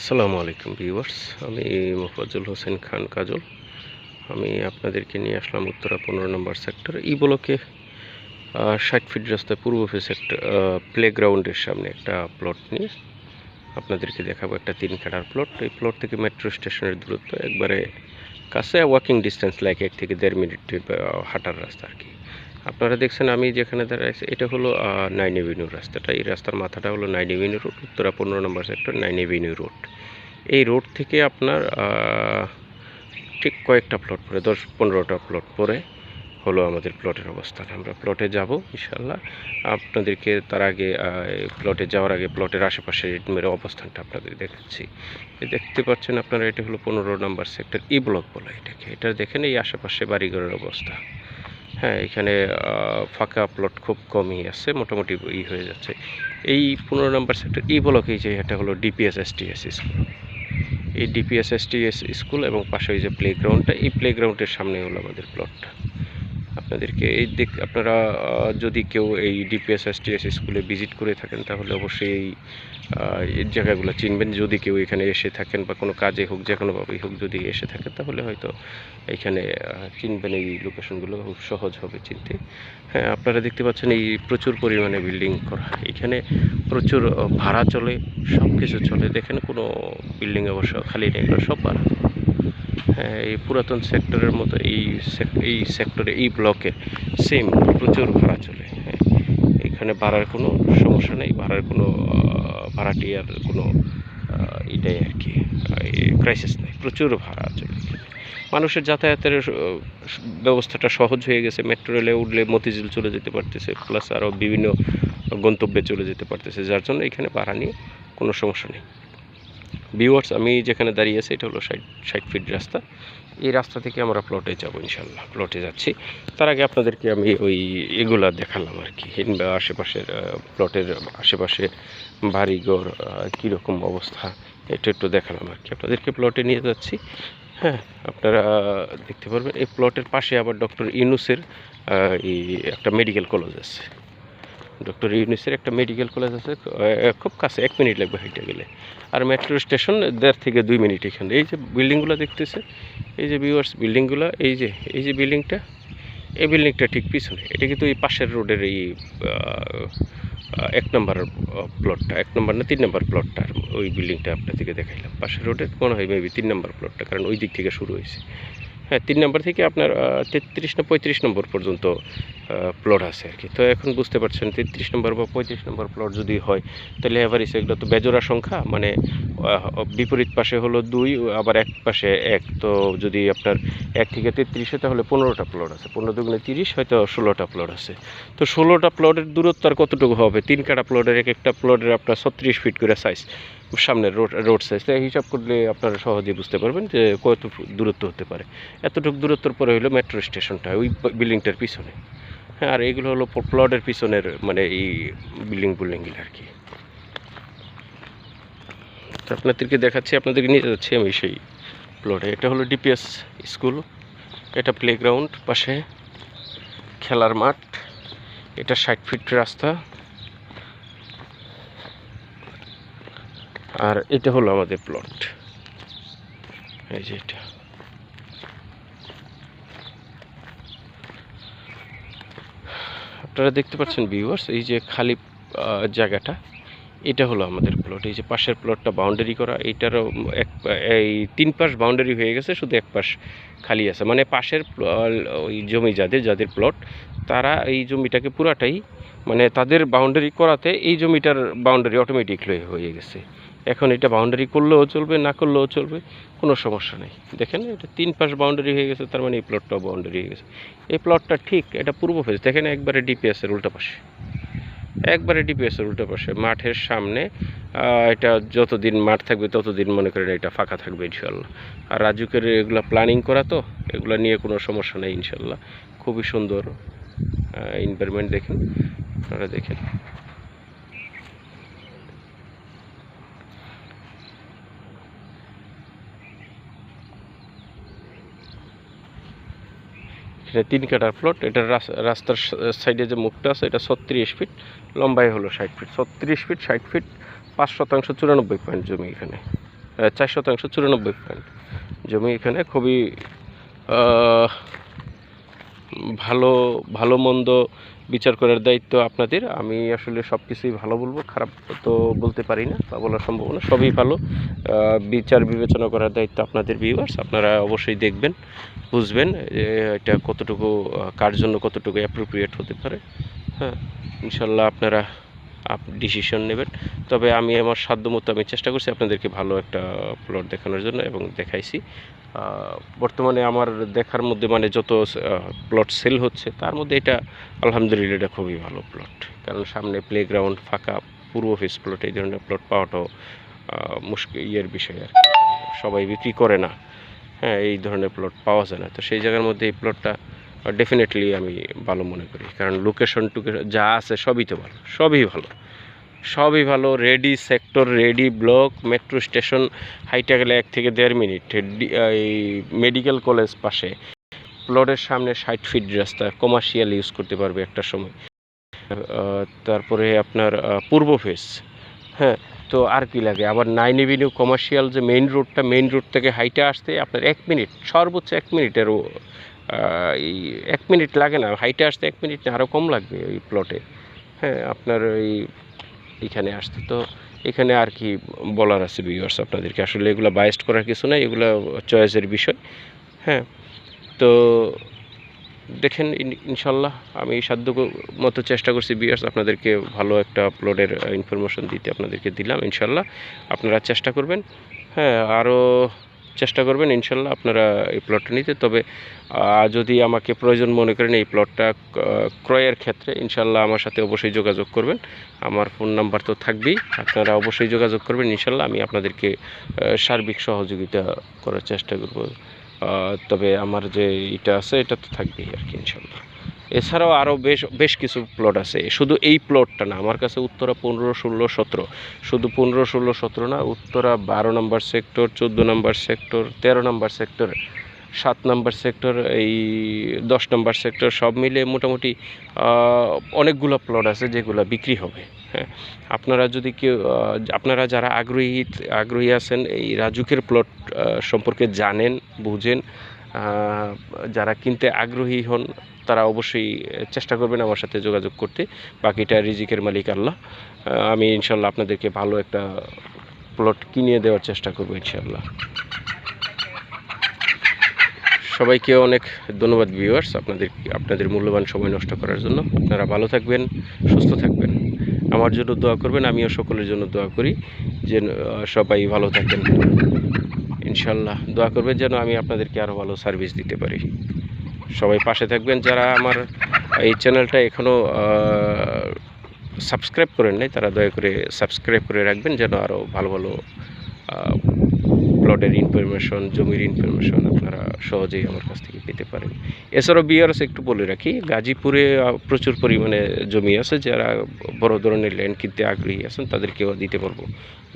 আসসালামু আলাইকুম ভিউয়ার্স, আমি মোফাজ্জল হোসেন খান কাজল। আমি আপনাদেরকে নিয়ে আসলাম উত্তরা পনেরো নম্বর সেক্টর এই ব্লকে ষাট ফিট রাস্তায় পূর্ব একটা প্লেগ্রাউন্ডের সামনে একটা প্লট নিয়ে আপনাদেরকে দেখাবো একটা তিন কাটার প্লট এই প্লট থেকে মেট্রো স্টেশনের দূরত্ব একবারে কাছে ওয়াকিং ডিস্টেন্স লাইক এক থেকে দেড় মিনিট হাঁটার রাস্তা আর কি। আপনারা দেখছেন আমি যেখানে দাঁড়াই আছি, এটা হলো নাইন এভিনিউ রাস্তাটা। এই রাস্তার মাথাটা হলো নাইন এভিনিউ রোড উত্তরা পনেরো নম্বর সেক্টর নাইন এভিনিউ রোড এই রোড থেকে আপনার ঠিক কয়েকটা প্লট পরে দশ পনেরোটা প্লট পরে হলো আমাদের প্লটের অবস্থান। আমরা প্লটে যাব ইনশাল্লাহ আপনাদেরকে তার আগে প্লটে যাওয়ার আগে প্লটের আশেপাশে মেরে অবস্থানটা আপনাদের দেখাচ্ছি। দেখতে পাচ্ছেন আপনারা, এটা হলো পনেরো নম্বর সেক্টর ই ব্লক বলা এটাকে। এটা দেখেন এই আশেপাশে বাড়িঘরের অবস্থা। হ্যাঁ এখানে ফাঁকা প্লট খুব কমই আছে, মোটামুটি ই হয়ে যাচ্ছে। এই পনেরো নম্বর সেক্টর ই ব্লকে যে এটা হলো ডিপিএস এসটিএস স্কুল এই ডিপিএস এসটিএস স্কুল এবং পাশে ওই যে প্লেগ্রাউন্ডটা এই প্লেগ্রাউন্ডের সামনে হলো আমাদের প্লটটা আপনাদেরকে এই দিক, আপনারা যদি কেউ এই ডিপিএস এসটিএস স্কুলে ভিজিট করে থাকেন, তাহলে অবশ্যই এই এই জায়গাগুলো চিনবেন। যদি কেউ এখানে এসে থাকেন বা কোনো কাজে হোক, যে কোনোভাবেই হোক, যদি এসে থাকেন, তাহলে হয়তো এখানে চিনবেন এই লোকেশনগুলো, খুব সহজ হবে চিনতে। হ্যাঁ আপনারা দেখতে পাচ্ছেন এই প্রচুর পরিমাণে বিল্ডিং করা এখানে প্রচুর ভাড়া চলে সব কিছু চলে। দেখেন কোনো বিল্ডিং অবশ্য খালি নেই সব ভাড়া। এই পুরাতন সেক্টরের মতো এই এই সেক্টরে, এই ব্লকে সেম প্রচুর ভাড়া চলে হ্যাঁ। এখানে ভাড়ার কোনো সমস্যা নেই, ভাড়ার কোনো ভাড়াটিয়ার কোনো এটাই আর কি ক্রাইসিস নেই, প্রচুর ভাড়া চলে মানুষের যাতায়াতের ব্যবস্থাটা সহজ হয়ে গেছে মেট্রো রেলে উঠলে মতিঝিল চলে যেতে পারতেছে প্লাস আরও বিভিন্ন গন্তব্যে চলে যেতে পারতেছে, যার জন্য এখানে ভাড়া নিয়ে কোনো সমস্যা নেই। ভিউয়ার্স আমি যেখানে দাঁড়িয়ে আছি, এটা হলো ষাট ষাট ফিট রাস্তা। এই রাস্তা থেকে আমরা প্লটে যাব ইনশাল্লাহ প্লটে যাচ্ছি। তার আগে আপনাদেরকে আমি ওই এগুলা দেখালাম আর কি। কিংবা আশেপাশের প্লটের আশেপাশে বাড়িঘর কীরকম অবস্থা, এটা একটু দেখালাম আর কি। আপনাদেরকে প্লটে নিয়ে যাচ্ছি। হ্যাঁ আপনারা দেখতে পারবেন, এই প্লটের পাশে আবার ডক্টর ইউনুসের এই একটা মেডিকেল কলেজ আছে। ডক্টর ইউনিসের একটা মেডিকেল কলেজ আছে খুব কাছে, এক মিনিট লাগবে হেঁটে গেলে। আর মেট্রো স্টেশন দেড় থেকে দুই মিনিট এখানে। এই যে বিল্ডিংগুলো দেখতেছে, এই যে ভিউয়ার্স বিল্ডিংগুলো এই যে এই যে বিল্ডিংটা এই বিল্ডিংটা ঠিক পিছনে। এটা কিন্তু এই পাশের রোডের এই এক নম্বর প্লটটা এক নম্বর না তিন নম্বর প্লটটা ওই বিল্ডিংটা আপনাদেরকে দেখাইলাম। পাশের রোডের মনে হয় মেবি তিন নম্বর প্লটটা কারণ ওই দিক থেকে শুরু হয়েছে। হ্যাঁ তিন নম্বর থেকে আপনার তেত্রিশ না পঁয়ত্রিশ নম্বর পর্যন্ত প্লট আছে আর কি। তো এখন বুঝতে পারছেন, তেত্রিশ নম্বর বা পঁয়ত্রিশ নম্বর প্লট যদি হয়, তাহলে এভারেজ এগুলো তো বেজোড়া সংখ্যা মানে বিপরীত পাশে হলো দুই, আবার এক পাশে এক। তো যদি আপনার এক থেকে তেত্রিশে, তাহলে পনেরোটা প্লট আছে। পনেরো দুগুণে তিরিশ, হয়তো ষোলোটা প্লট আছে। তো ষোলোটা প্লটের দূরত্ব আর কতটুকু হবে? তিন কাটা প্লটের এক একটা প্লটের আপনার ছত্রিশ ফিট করে সাইজ সামনের রোড রোড সাইজ তো হিসাব করলে আপনারা সহজেই বুঝতে পারবেন যে কত দূরত্ব হতে পারে। এতটুকু দূরত্বর পরে হলো মেট্রো স্টেশনটা ওই বিল্ডিংটার পিছনে। হ্যাঁ আর এগুলো হলো প্লটের পিছনের মানে এই বিল্ডিং বিল্ডিংগুলো আর কি। তো আপনাদেরকে দেখাচ্ছি, আপনাদেরকে নিয়ে যাচ্ছি আমি সেই প্লটে এটা হলো ডিপিএস স্কুল এটা প্লেগ্রাউন্ড পাশে খেলার মাঠ, এটা ষাট ফিট রাস্তা। আর এটা হলো আমাদের প্লট এই যে এটা। আপনারা দেখতে পাচ্ছেন ভিউয়ার্স এই যে খালি জায়গাটা, এটা হলো আমাদের প্লট এই যে পাশের প্লটটা বাউন্ডারি করা, এইটারও এক, এই তিন পাশ বাউন্ডারি হয়ে গেছে, শুধু এক পাশ খালি আছে। মানে পাশের ওই জমি যাদের যাদের প্লট তারা এই জমিটাকে পুরাটাই মানে তাদের বাউন্ডারি করাতে এই জমিটার বাউন্ডারি অটোমেটিকলি হয়ে গেছে। এখন এটা বাউন্ডারি করলেও চলবে, না করলেও চলবে, কোনো সমস্যা নেই। দেখেন, এটা তিন পাশ বাউন্ডারি হয়ে গেছে, তার মানে এই প্লটটাও বাউন্ডারি হয়ে গেছে। এই প্লটটা ঠিক, এটা পূর্ব ফেজ দেখেন একবারে ডিপিএসের উল্টা পাশে। একবারে ডিপিএসের উল্টা পাশে, মাঠের সামনে এটা যতদিন মাঠ থাকবে, ততদিন মনে করেন এটা ফাঁকা থাকবে ইনশাল্লাহ আর রাজুকের এগুলো প্ল্যানিং করা তো, এগুলো নিয়ে কোনো সমস্যা নেই ইনশাল্লাহ খুবই সুন্দর এনভায়রনমেন্ট দেখেন, আপনারা দেখেন। এটা তিন কাটার প্লট এটা রাস- রাস্তার সাইডে যে মুখটা আছে, এটা ছত্রিশ ফিট লম্বাই হলো ষাট ফিট ছত্রিশ ফিট ষাট ফিট পাঁচ শতাংশ চুরানব্বই পয়েন্ট জমি এখানে। চার শতাংশ চুরানব্বই পয়েন্ট জমি এখানে খুবই ভালো ভালো মন্দ বিচার করার দায়িত্ব আপনাদের। আমি আসলে সব কিছুই ভালো বলব, খারাপ তো বলতে পারি না বা বলা সম্ভব না। সবই ভালো। বিচার বিবেচনা করার দায়িত্ব আপনাদের ভিউয়ার্স আপনারা অবশ্যই দেখবেন, বুঝবেন এটা কতটুকু কার জন্য কতটুকু অ্যাপ্রোপ্রিয়েট হতে পারে। হ্যাঁ ইনশাল্লাহ আপনারা ডিসিশন নেবেন। তবে আমি আমার সাধ্যমতো আমি চেষ্টা করছি আপনাদেরকে ভালো একটা প্লট দেখানোর জন্য এবং দেখাইছি। বর্তমানে আমার দেখার মধ্যে মানে যত প্লট সেল হচ্ছে, তার মধ্যে এটা আলহামদুলিল্লাহ এটা খুবই ভালো প্লট কারণ সামনে প্লেগ্রাউন্ড ফাঁকা, পূর্ব ফেস প্লট এই ধরনের প্লট পাওয়াটাও মুশকিল ইয়ের বিষয় আর সবাই বিক্রি করে না। হ্যাঁ এই ধরনের প্লট পাওয়া যায় না। তো সেই জায়গার মধ্যে এই প্লটটা ডেফিনেটলি আমি ভালো মনে করি। কারণ লোকেশন টুকেশন যা আছে সবই তো ভালো, সবই ভালো। সবই ভালো ready sector ready block metro station হাইটা গেলে এক থেকে দেড় মিনিট এই মেডিকেল কলেজ পাশে। প্লটের সামনে ষাট ফিট রাস্তা কমার্শিয়াল ইউজ করতে পারবে একটা সময়। তারপরে আপনার পূর্ব ফেস হ্যাঁ তো আর কি লাগে? আবার নাইন এভিনিউ কমার্শিয়াল যে মেইন রোডটা মেইন রোড থেকে হাইটে আসতে আপনার এক মিনিট সর্বোচ্চ এক মিনিটেরও এই এক মিনিট লাগে না হাইটে আসতে এক মিনিট না আরও কম লাগবে ওই প্লটে হ্যাঁ আপনার ওই এখানে আসতে তো এখানে আর কি বলার আছে ভিউয়ার্স আপনাদেরকে। আসলে এগুলো বায়েস্ট করার কিছু নাই, এগুলো চয়েসের বিষয়। হ্যাঁ তো দেখেন ইনশাল্লাহ আমি সাধ্য মতো চেষ্টা করছি বিয়ার্স আপনাদেরকে ভালো একটা আপলোডের ইনফরমেশন দিতে, আপনাদেরকে দিলাম, ইনশাল্লাহ। আপনারা চেষ্টা করবেন। হ্যাঁ আরও চেষ্টা করবেন, ইনশাল্লাহ আপনারা এই প্লটটা নিতে। তবে যদি আমাকে প্রয়োজন মনে করেন এই প্লটটা ক্রয়ের ক্ষেত্রে, ইনশাল্লাহ আমার সাথে অবশ্যই যোগাযোগ করবেন। আমার ফোন নাম্বার তো থাকবেই, আপনারা অবশ্যই যোগাযোগ করবেন, ইনশাল্লাহ আমি আপনাদেরকে সার্বিক সহযোগিতা করার চেষ্টা করব। তবে আমার যে এটা আছে, এটা তো থাকবেই আর কি, ইনশাল্লাহ। এছাড়াও আরও বেশ বেশ কিছু প্লট আছে। শুধু এই প্লটটা না, আমার কাছে উত্তরা পনেরো, ষোলো, সতেরো। শুধু পনেরো, ষোলো, সতেরো না, উত্তরা বারো নম্বর সেক্টর চোদ্দ নম্বর সেক্টর তেরো নম্বর সেক্টর সাত নম্বর সেক্টর এই দশ নম্বর সেক্টর সব মিলে মোটামুটি অনেকগুলো প্লট আছে যেগুলো বিক্রি হবে। হ্যাঁ আপনারা যদি কেউ আপনারা যারা আগ্রহী আগ্রহী আছেন, এই রাজুকের প্লট সম্পর্কে জানেন, বুঝেন যারা কিনতে আগ্রহী হন, তারা অবশ্যই চেষ্টা করবেন আমার সাথে যোগাযোগ করতে। বাকিটা রিজিকের মালিক আল্লাহ। আমি ইনশাল্লাহ আপনাদেরকে ভালো একটা প্লট কিনিয়ে দেওয়ার চেষ্টা করব ইনশাল্লাহ সবাইকে অনেক ধন্যবাদ ভিউয়ার্স আপনাদের আপনাদের মূল্যবান সময় নষ্ট করার জন্য। আপনারা ভালো থাকবেন, সুস্থ থাকবেন। আমার জন্য দোয়া করবেন, আমিও সকলের জন্য দোয়া করি। যে সবাই ভালো থাকেন। ইনশাল্লাহ। দোয়া করবেন যেন আমি আপনাদেরকে আরও ভালো সার্ভিস দিতে পারি। সবাই পাশে থাকবেন, যারা আমার এই চ্যানেলটা এখনও সাবস্ক্রাইব করেন নাই, তারা দয়া করে সাবস্ক্রাইব করে রাখবেন, যেন আরও ভালো ভালো প্লটের ইনফরমেশন জমির ইনফরমেশন আপনারা সহজেই আমার কাছ থেকে পেতে পারেন। এছাড়াও বিআরএস একটু বলে রাখি, গাজীপুরে প্রচুর পরিমাণে জমি আছে যারা বড় ধরনের ল্যান্ড কিনতে আগ্রহী আছেন, তাদেরকেও দিতে পারব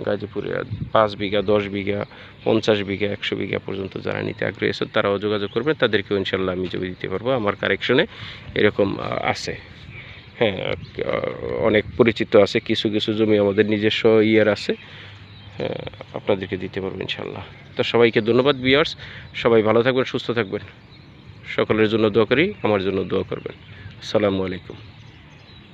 গাজীপুরে পাঁচ বিঘা, দশ বিঘা, পঞ্চাশ বিঘা, একশো বিঘা পর্যন্ত যারা নিতে আগ্রহী আছেন, তারাও যোগাযোগ করবেন, তাদেরকেও ইনশাল্লাহ আমি জমি দিতে পারব। আমার কারেকশনে এরকম আছে। হ্যাঁ অনেক পরিচিত আছে, কিছু কিছু জমি আমাদের নিজস্ব ইয়ের আছে। আপনাদেরকে দিতে পারব ইনশাল্লাহ তো সবাইকে ধন্যবাদ বিয়ার্স সবাই ভালো থাকবেন, সুস্থ থাকবেন। সকলের জন্য দোয়া করি, আমার জন্য দোয়া করবেন। আসসালামু আলাইকুম।